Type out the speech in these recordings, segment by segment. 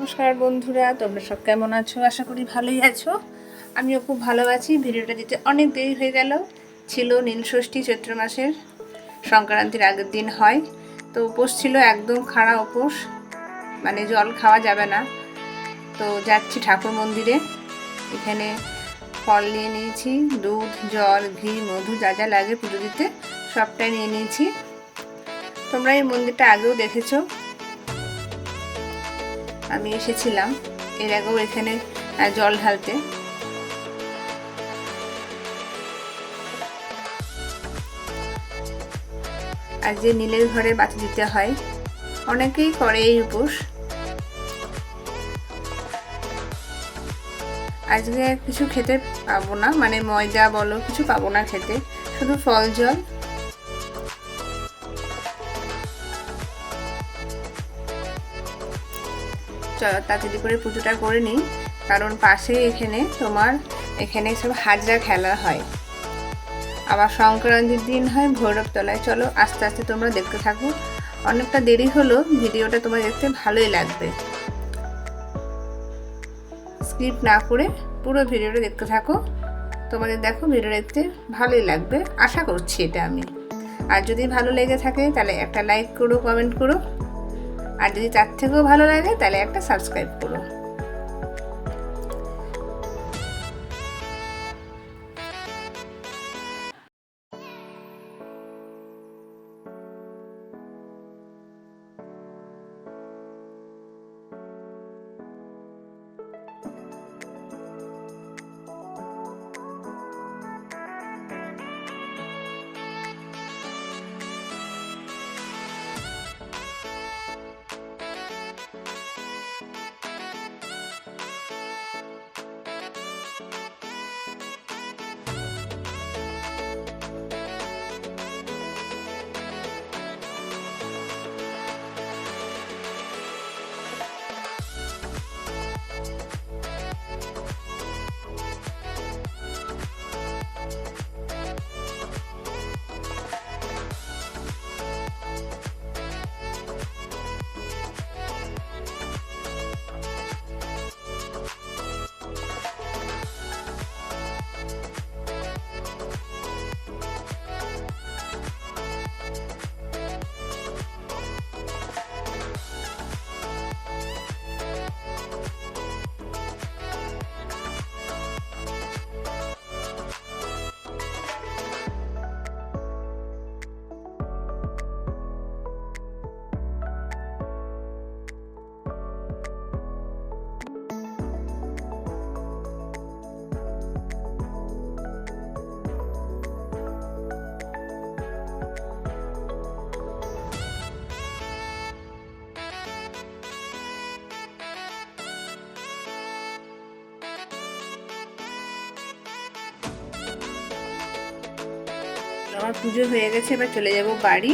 নমস্কার বন্ধুরা, তোমরা সব কেমন আছো? আশা করি ভালোই আছো। আমিও খুব ভালো আছি। ভিডিওটা দিতে অনেক দেরি হয়ে গেল। ছিল নীলষষ্ঠী চৈত্র মাসের। সংক্রান্তির আগের দিন হয়। তো উপোস ছিল একদম খাড়া উপোস। মানে জল খাওয়া যাবে না। তো যাচ্ছি ঠাকুর মন্দিরে। এখানে ফল নিয়ে নিয়েছি। দুধ, জল, ঘি, মধু যা যা লাগে পুজো দিতে সবটাই নিয়ে নিয়েছি। তোমরা এই মন্দিরটা আগেও দেখেছ। আমি এসেছিলাম। এর আগেও এখানে জল ঢালতে। আর যে নীলের ঘরে বাতি দিতে হয়, অনেকেই করে এই উপোস। আজকে কিছু খেতে পাবো না মানে ময়দা বলো, কিছু পাবো না খেতে, শুধু ফল, জল। করে পুজোটা করে নিই। কারণ পাশে এখানে তোমার, এখানে সব হাজরা খেলা হয়। আবার সংক্রান্তির দিন হয় ভৈরবতলায়। চলো আস্তে আস্তে তোমরা দেখতে থাকো। অনেকটা দেরি হলো, ভিডিওটা তোমার দেখতে ভালোই লাগবে। স্কিপ না করে পুরো ভিডিওটা দেখতে থাকো। তোমাদের দেখো ভিডিও দেখতে ভালোই লাগবে। আশা করছি এটা আমি। আর যদি ভালো লেগে থাকে, তাহলে একটা লাইক করো কমেন্ট করো। আর যদি তার থেকেও ভালো লাগে তাহলে একটা সাবস্ক্রাইব করো। আমার পুজো হয়ে গেছে, এবার চলে যাব বাড়ি।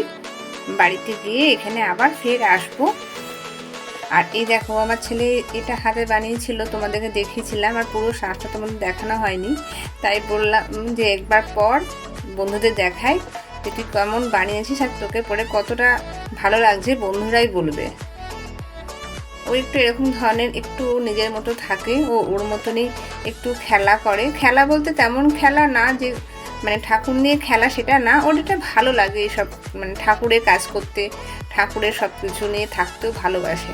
বাড়িতে গিয়ে এখানে আবার ফের আসব। আর এই দেখো, আমার ছেলে এটা হাতে বানিয়েছিল, তোমাদেরকে দেখিয়েছিলাম, আর পুরো শ্বাসটা তোমাদের দেখানো হয়নি। তাই বললাম যে একবার পর বন্ধুদের দেখাই যে তুই কেমন বানিয়েছিস আর তোকে পরে কতটা ভালো লাগছে বন্ধুরাই বলবে। ও একটু এরকম ধরনের, একটু নিজের মতো থাকে, ও ওর মতনই একটু খেলা করে। খেলা বলতে তেমন খেলা না যে মানে ঠাকুর নিয়ে খেলা সেটা না ওর এটা ভালো লাগে এইসব মানে ঠাকুরের কাজ করতে, ঠাকুরের সব কিছু নিয়ে থাকতেও ভালোবাসে।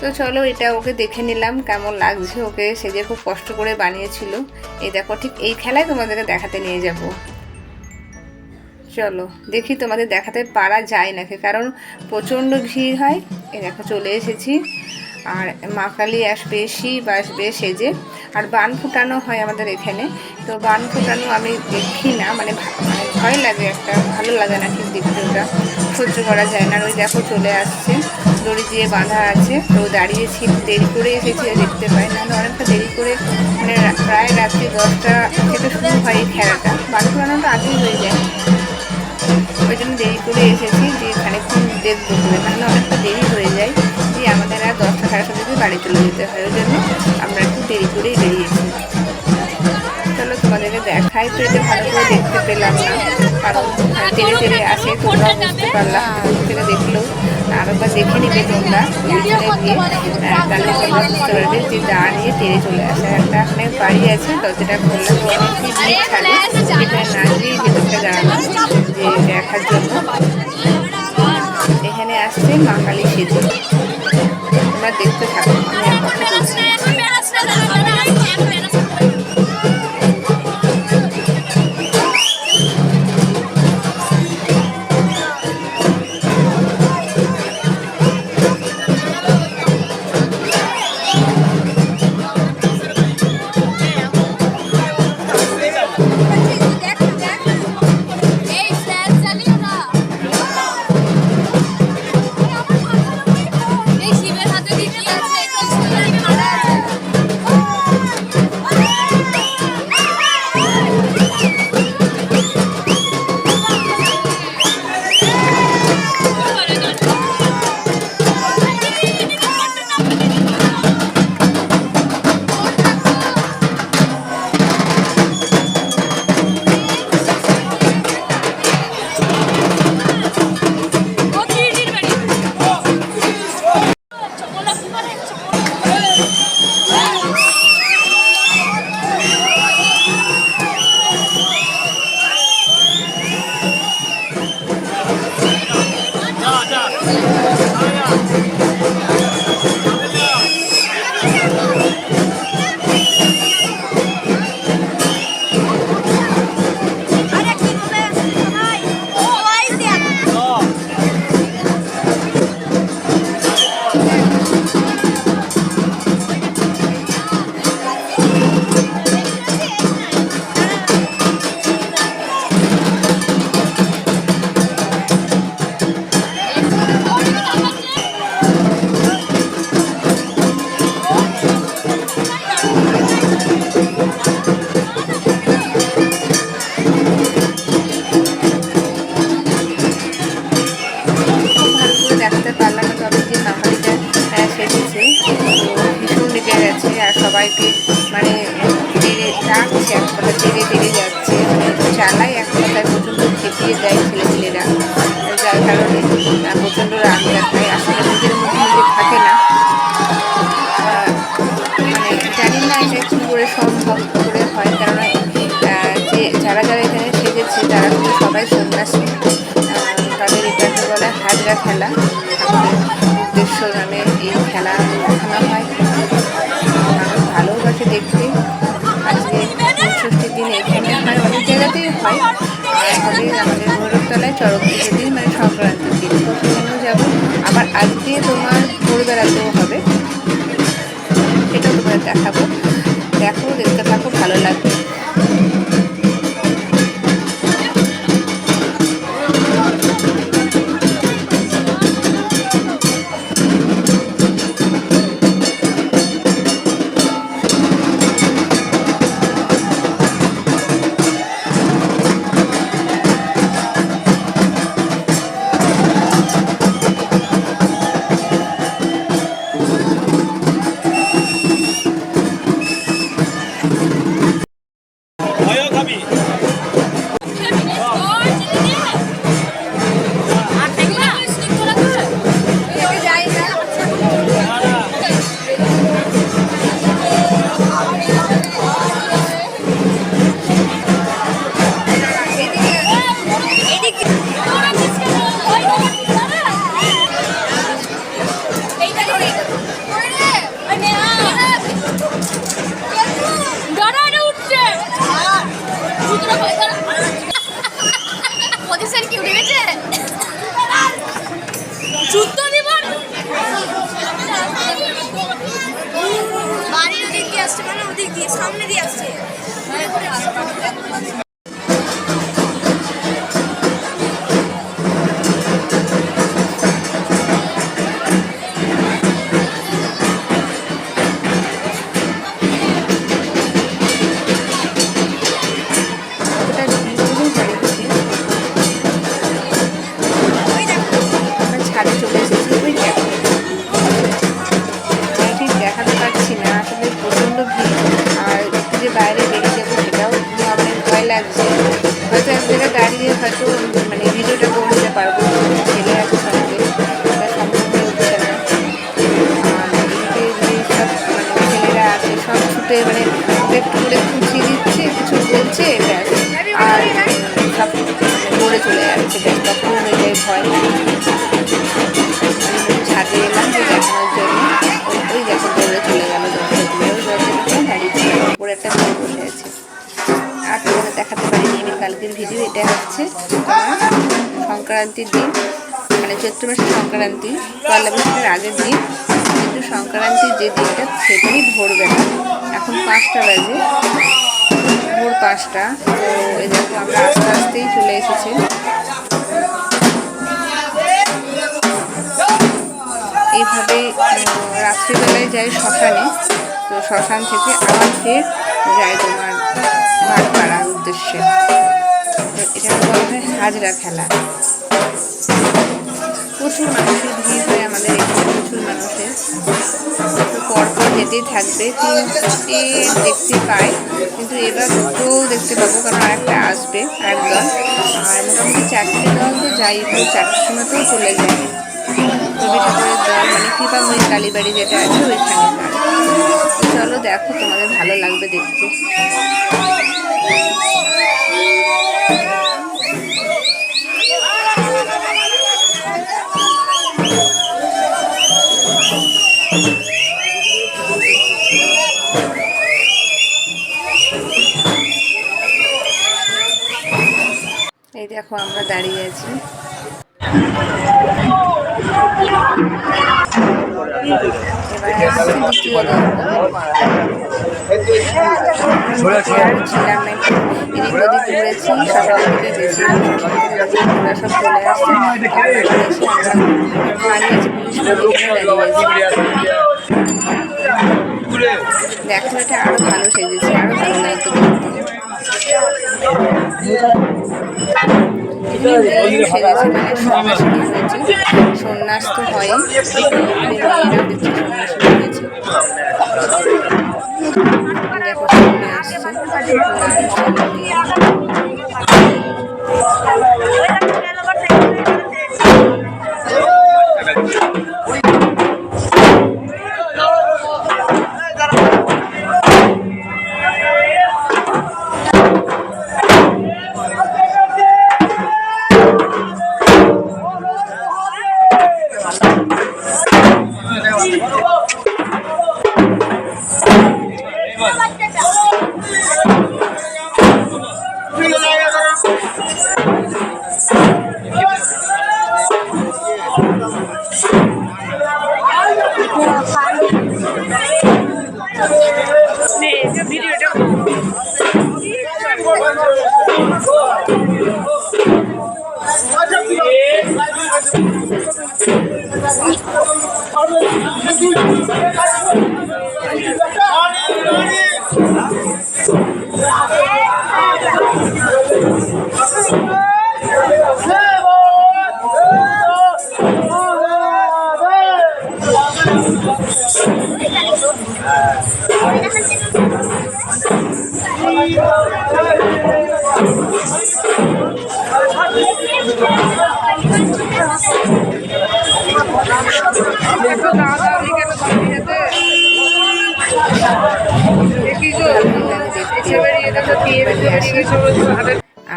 তো চলো এটা ওকে দেখে নিলাম, কেমন লাগছে ওকে, সে যে খুব কষ্ট করে বানিয়েছিল। এই দেখো ঠিক এই খেলায় তোমাদেরকে দেখাতে নিয়ে যাব। চলো, দেখি তোমাদের দেখাতে পারা যায় নাকি, কারণ প্রচণ্ড ভিড় হয়। এই দেখো চলে এসেছি। আর মা কালী আসবে শিব আসবে সেজে আর বান ফুটানো হয় আমাদের এখানে। তো বান ফুটানো আমি দেখি না মানে মানে ভয় লাগে একটা, ভালো লাগে না ঠিক দেখতে ওটা। সহ্য করা যায় না। ওই দেখো চলে আসছে, দড়ি দিয়ে বাঁধা আছে। তো দাঁড়িয়েছি, দেরি করে এসেছি দেখতে পাই না। অনেকটা দেরি করে মানে প্রায় রাত্রি দশটা থেকে শুরু হয় এই খেলাটা। বান ফুটানোটা আগেই হয়ে যায়। ওই জন্য দেরি করে এসেছি যে খানিকক্ষণ দেখব। বলে নাহলে অনেকটা দেরি হয়ে যায়। দশটা সাড়ে সাতটা বাড়ি চলে যেতে হয় ওই জন্য আমরা একটু দেরি করেই বেরিয়েছি। চলো তোমাদেরকে দেখাই তো এটা ভালো করে দেখতে পেলাম না। কারণ টেনে টেনে আসে তোমরা বুঝতে পারলাম থেকে দেখলেও আরেকবার দেখে নিবে তোমরা। তাহলে তোমরা বুঝতে পারবে যে দাঁড়িয়ে টেনে চলে আসে একটা এখানে বাড়ি আছে দরজাটা খুললাম এখানে না গিয়ে ভেতরটা দাঁড়ালাম যে দেখার জন্য। এখানে আসছে মা কালী সেতু। তোমরা দেখতে থাকো আমি কথা হাজরা খেলা। উদ্দেশ্য নামে এই খেলা দেখানো হয়। মানুষ ভালোবাসে দেখতে আজকে ষষ্ঠীর দিন এখানে হয়। অনেক জায়গাতেই হয়। আর আমাদের ভৈরবতলায় চরক পুজোর দিন মানে সংক্রান্তির দিন। সেখানেও যাব। আবার আজকে তোমার ভোরবেলাতেও হবে। সেটাও তোমাদের দেখাবো। দেখো, দেখতে থাকো, ভালো লাগবে। সামনে দিয়ে আসছে। ওটা তখন ওইটাই ভয় চলে একটা আর দেখাতে কালকের ভিডিও হচ্ছে সংক্রান্তির দিন মানে চৈত্র মাসের সংক্রান্তি পয়লা বৈশাখের আগের দিন কিন্তু সংক্রান্তির যে দিনটা সেটাই ভোরবেলা এখন পাঁচটা বাজে ভোর পাঁচটা তো এই দেখো আমরা আস্তে আস্তেই চলে এসেছি। এইভাবে রাত্রিবেলায় যাই শ্মশানে। তো শ্মশান থেকে আবার ফের যাই তোমার মাঠ পাড়ার উদ্দেশ্যে। তো এটা বলা হয় হাজরা খেলা। প্রচুর মানুষের ভিড় হয় আমাদের এখানে, প্রচুর মানুষের। তো পরপর যেতেই থাকবে, তিনটে দেখতে পাই। কিন্তু এবার দুটো দেখতে পাবো, কারণ আরেকটা আসবে একদম। আর মোটামুটি চারটে দল তো যাই হোক চারটের সময়তেও চলে যায়। রবি ঠাকুরের দল মানে কৃপাময়ী কালীবাড়ি যেটা আছে ওইখানে চলো দেখো তোমাদের ভালো লাগবে দেখতে এই দেখো, আমরা দাঁড়িয়ে আছি এবারে আসছে দ্বিতীয় দল আর ছিলাম না একটু এদিক ওদিক ঘুরেছি শ্মশানের দিকে গেছিলাম শ্মশান থেকে ওরা সব চলে আসছে আমরা এসে আমরা দাঁড়িয়েছি পুলিশ এখানে দাঁড়িয়ে আছি দেখো এটা আরও ভালো সেজেছে আরও ভালো লাগতো সন্ন্যাসিনী হয়েছে সন্ন্যাস তো হয় দেখো সামনে আসছে Good.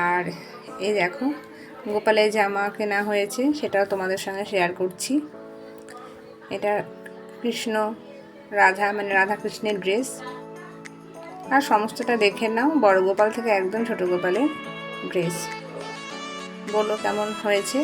আর এই দেখো গোপালের জামা কেনা হয়েছে সেটাও তোমাদের সঙ্গে শেয়ার করছি। এটা কৃষ্ণ রাধা মানে রাধাকৃষ্ণের ড্রেস আর সমস্তটা দেখে নাও বড় গোপাল থেকে একদম ছোট গোপালের ড্রেস বলো কেমন হয়েছে?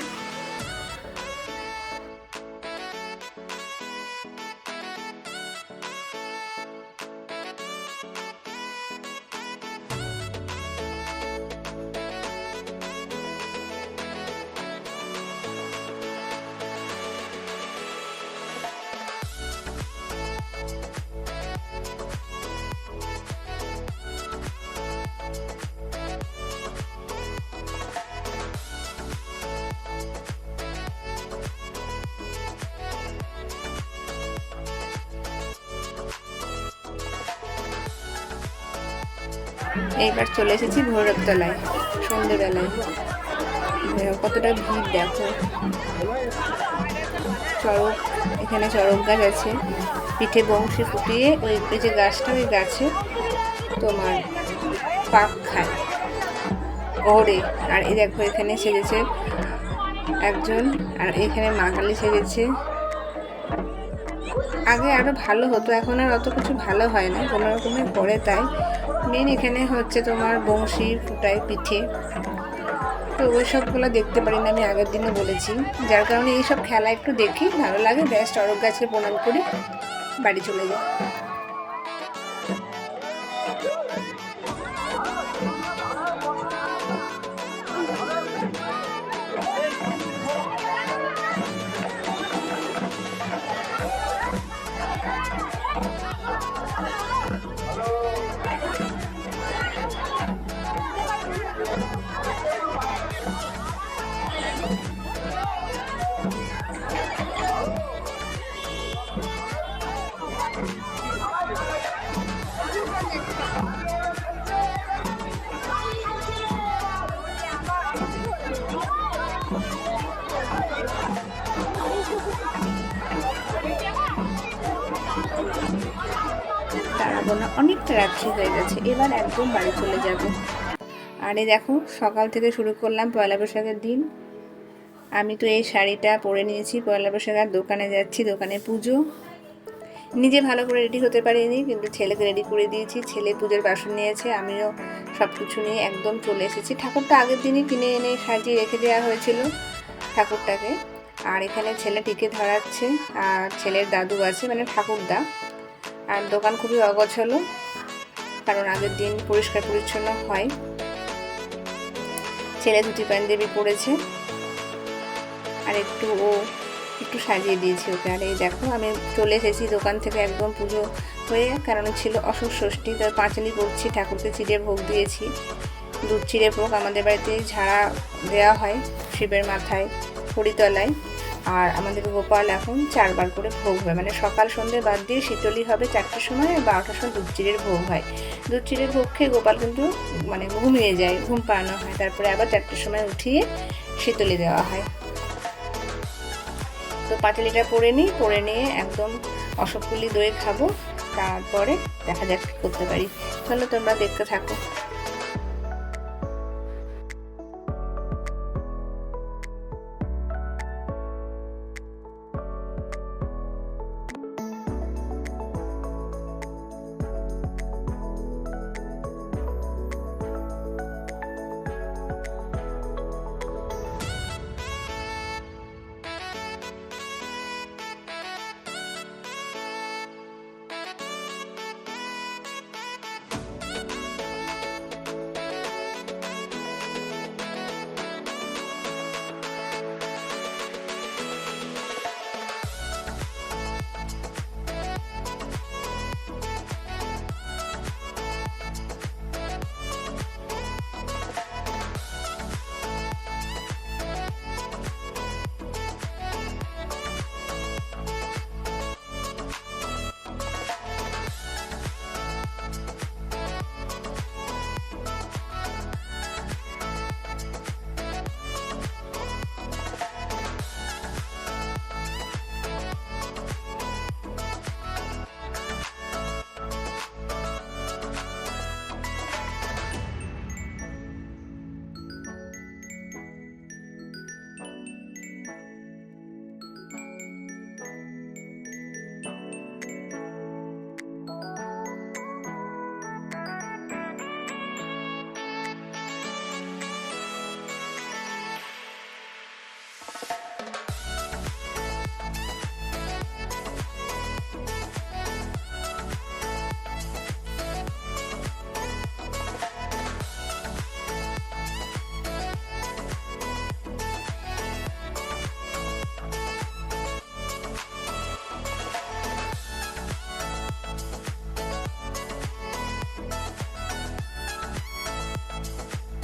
এইবার চলে এসেছি ভৈরব তলায় সন্ধেবেলায় কতটা ভিড় দেখো। চড়ক, এখানে চড়ক গাছ আছে। পিঠে বংশী ফুটিয়ে ওই যে গাছটা, ওই গাছে তোমার পাক খায়। ওরে আর এই দেখো, এখানে সেজেছে একজন, আর এখানে মাকালি সেজেছে। আগে আরও ভালো হতো, এখন আর অত কিছু ভালো হয় না, কোনো রকমের করে তাই। মেন এখানে হচ্ছে তোমার বংশী ফুটাই পিঠে। তো ওই সবগুলো দেখতে পারি না আমি, আগের দিনে বলেছি। যার কারণে এইসব খেলা একটু দেখি, ভালো লাগে ব্যাস্ট অরক গাছকে প্রণাম করে, বাড়ি চলে যাই। এবার একদম বাড়ি চলে যাব। আর দেখো, সকাল থেকে শুরু করলাম পয়লা বৈশাখের দিন। আমি তো এই শাড়িটা পরে নিয়েছি, পয়লা বৈশাখের দোকানে যাচ্ছি, দোকানে পুজো। নিজে ভালো করে রেডি হতে পারিনি, কিন্তু ছেলেকে রেডি করে দিয়েছি। ছেলে পুজোর বাসন নিয়েছে, আমিও সব কিছু নিয়ে একদম চলে এসেছি। ঠাকুরটা আগের দিনই কিনে এনে সাজিয়ে রেখে দেওয়া হয়েছিল ঠাকুরটাকে। আর এখানে ছেলে টিকে ধরাচ্ছে, আর ছেলের দাদু আছে মানে ঠাকুরদা। আর দোকান খুবই অগোছালো। কারণ আগের দিন পরিষ্কার পরিচ্ছন্ন হয়। ছেলে ধুতি পাঞ্জাবি পরেছে আর একটু ও একটু সাজিয়ে দিয়েছি ওকে। আর এই দেখো, আমি চলে এসেছি দোকান থেকে একদম পুজো হয়ে, কারণ ছিল অসুখ ষষ্ঠী তার পাঁচালি করছি ঠাকুরকে চিড়ে ভোগ দিয়েছি। দুধ চিড়ে ভোগ আমাদের বাড়িতে ঝাড়া দেওয়া হয় শিবের মাথায়, হরিতলায়। আর আমাদের গোপাল এখন চারবার করে ভোগ হয়। মানে সকাল, সন্ধ্যে বাদ দিয়ে শীতলি হবে চারটের সময় বারোটার সময় দুধ চিড়ের ভোগ হয়। দুধ চিড়ের ভোগ খেয়ে গোপাল কিন্তু মানে ঘুমিয়ে যায়, ঘুম পাড়ানো হয়। তারপরে আবার চারটের সময় উঠিয়ে শীতলি দেওয়া হয়। তো পাটালিটা পরে নিই, পরে নিয়ে একদম অশোকপুলি দই খাব। তারপরে দেখা যাক করতে পারি। চলো তোমরা দেখতে থাকো।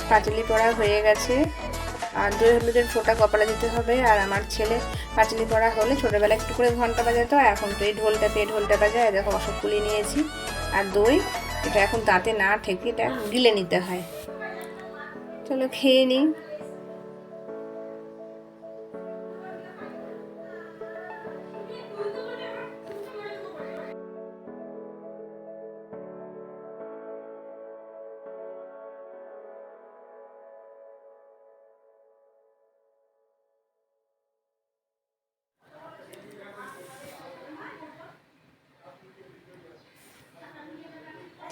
পাঁচালি পড়া হয়ে গেছে। আর দই হলুদের ফোটা কপালে দিতে হবে। আর আমার ছেলে পাঁচালি পড়া হলে ছোটোবেলায় একটু করে ঘণ্টা বাজাতো। এখন তো এই ঢোলটা পেয়ে ঢোলটা বাজায়। দেখো অসব পুলি নিয়েছি। আর দই, এটা এখন দাঁতে না ঠেকে এটা গিলে নিতে হয়। চলো খেয়ে নিই।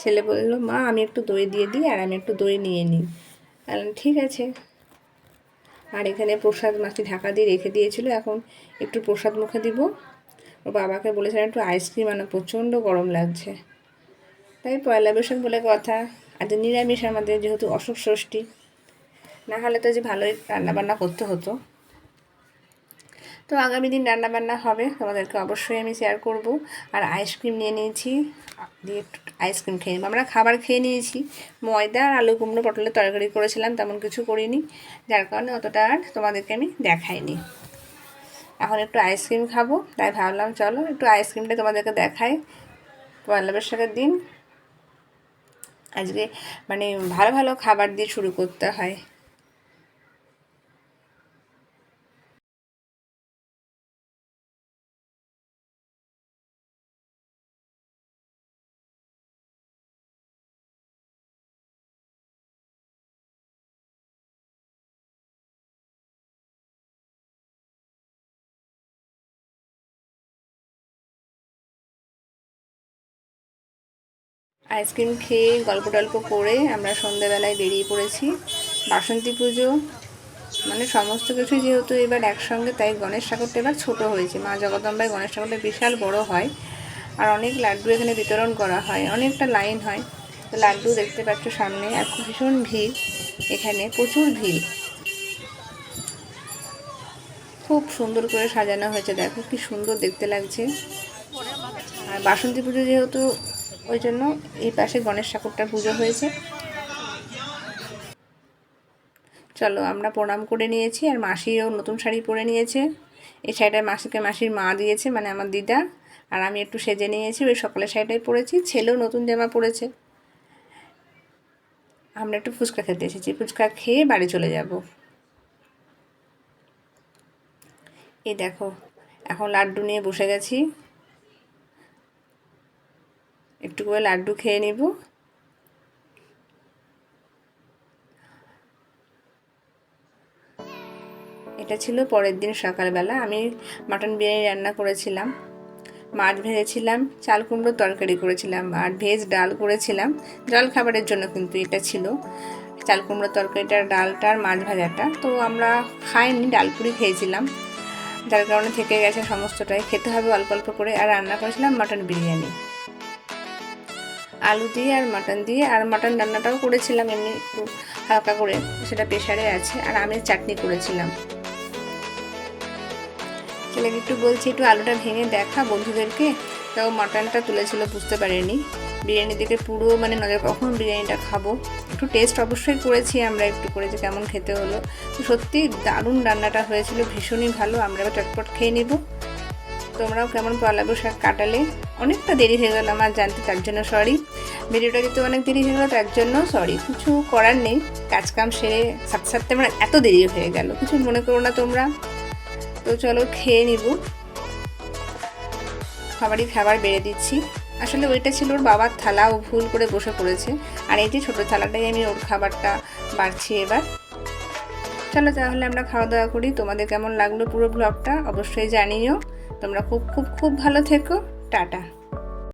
ছেলে বলল, মা, আমি একটু দই দিয়ে দিই আর আমি একটু দই নিয়ে নিই। ঠিক আছে। আর এখানে প্রসাদ মাছটি ঢাকা দিয়ে রেখে দিয়েছিল, এখন একটু প্রসাদ মুখে দিব। ওর বাবাকে বলেছিলাম, একটু আইসক্রিম আনা, প্রচণ্ড গরম লাগছে। তাই পয়লা বৈশাখ বলে কথা। আজ নিরামিষ আমাদের, যেহেতু অসুখ ষষ্ঠী। না হলে তো যে ভালোই রান্নাবান্না করতে হতো। তো আগামী দিন রান্নাবান্না হবে, তোমাদেরকে অবশ্যই আমি শেয়ার করব। আর আইসক্রিম নিয়ে নিয়েছি, দিয়ে একটু আইসক্রিম খেয়ে নেব। আমরা খাবার খেয়ে নিয়েছি, ময়দা আর আলু কুমড়ো পটলের তরকারি করেছিলাম, তেমন কিছু করিনি, যার কারণে অতটা আর তোমাদেরকে আমি দেখাইনি। এখন একটু আইসক্রিম খাব, তাই ভাবলাম চলো একটু আইসক্রিমটা তোমাদেরকে দেখাই। পয়লা বৈশাখের দিন, আজকে মানে ভালো ভালো খাবার দিয়ে শুরু করতে হয়। আইসক্রিম খেয়ে গল্প টল্প করে আমরা সন্ধ্যাবেলায় বেরিয়ে পড়েছি। বাসন্তী পুজো মানে সমস্ত কিছু যেহেতু এবার একসঙ্গে, তাই গণেশ ঠাকুরটা এবার ছোটো হয়েছে। মা জগদম্বায় গণেশ ঠাকুরটা বিশাল বড় হয়। আর অনেক লাড্ডু এখানে বিতরণ করা হয়, অনেকটা লাইন হয়। তো লাড্ডু দেখতে পাচ্ছ সামনে, আর ভীষণ ভিড় এখানে, প্রচুর ভিড়। খুব সুন্দর করে সাজানো হয়েছে, দেখো কি সুন্দর দেখতে লাগছে। আর বাসন্তী পুজো যেহেতু ওই জন্য এই পাশে গণেশ ঠাকুরটার পুজো হয়েছে। চলো, আমরা প্রণাম করে নিয়েছি, আর মাসিও নতুন শাড়ি পরে নিয়েছে। এই শাড়িটা মাসিকে মাসির মা দিয়েছে মানে আমার দিদা, আর আমি একটু সেজে নিয়েছি, ওই সকালের শাড়িটাই পরেছি। ছেলেও নতুন জামা পরেছে। আমরা একটু ফুচকা খেতে এসেছি, ফুচকা খেয়ে বাড়ি চলে যাব। এই দেখো, এখন লাড্ডু নিয়ে বসে গেছি। একটু করে লাড্ডু খেয়ে নিব। এটা ছিল পরের দিন সকালবেলা। আমি মাটন বিরিয়ানি রান্না করেছিলাম। মাছ ভেজেছিলাম, চাল কুমড়োর তরকারি করেছিলাম আর ভেজ ডাল করেছিলাম। জল খাবারের জন্য কিন্তু এটা ছিল। চাল কুমড়ো তরকারিটার ডালটা আর মাছ ভাজাটা। তো আমরা খাইনি ডালপুরি খেয়েছিলাম। যার কারণে থেকে গেছে সমস্তটাই। খেতে হবে অল্প অল্প করে। আর রান্না করেছিলাম মাটন বিরিয়ানি। আলু দিয়ে আর মাটন দিয়ে, আর মাটন রান্নাটাও করেছিলাম এমনি হালকা করে, সেটা প্রেশারে আছে, আর আমের চাটনি করেছিলাম। ছেলেকে একটু বলছি, একটু আলুটা ভেঙে দেখা বন্ধুদেরকে, তাও মাটনটা তুলেছিল, বুঝতে পারেনি। বিরিয়ানি দিকে পুরো মানে নজর কখন বিরিয়ানিটা খাব? একটু টেস্ট অবশ্যই করেছি আমরা একটু করেছি কেমন খেতে হলো। তো সত্যি দারুণ রান্নাটা হয়েছিল, ভীষণই ভালো, আমরা চটপট খেয়ে নেব। তোমরাও কেমন পয়লা বৈশাখ কাটালে? অনেকটা দেরি হয়ে গেল আমার জানতে, তার জন্য সরি ভিডিওটা দিতে অনেক দেরি হয়ে গেলো, তার জন্য সরি কিছু করার নেই। কাজকাম সেরে সাথে সাথে আমার এত দেরি হয়ে গেল, কিছু মনে করো না তোমরা। তো চলো খেয়ে নিব। খাবারই খাবার বেড়ে দিচ্ছি। আসলে ওইটা ছিল ওর বাবার থালা, ও ভুল করে বসে পড়েছে। আর এই যে ছোটো থালাটাই আমি ওর খাবারটা বাড়ছি এবার। চলো তাহলে আমরা খাওয়া দাওয়া করি। তোমাদের কেমন লাগল পুরো ব্লগটা অবশ্যই জানিও। তোমরা খুব খুব খুব ভালো থেকো। টাটা।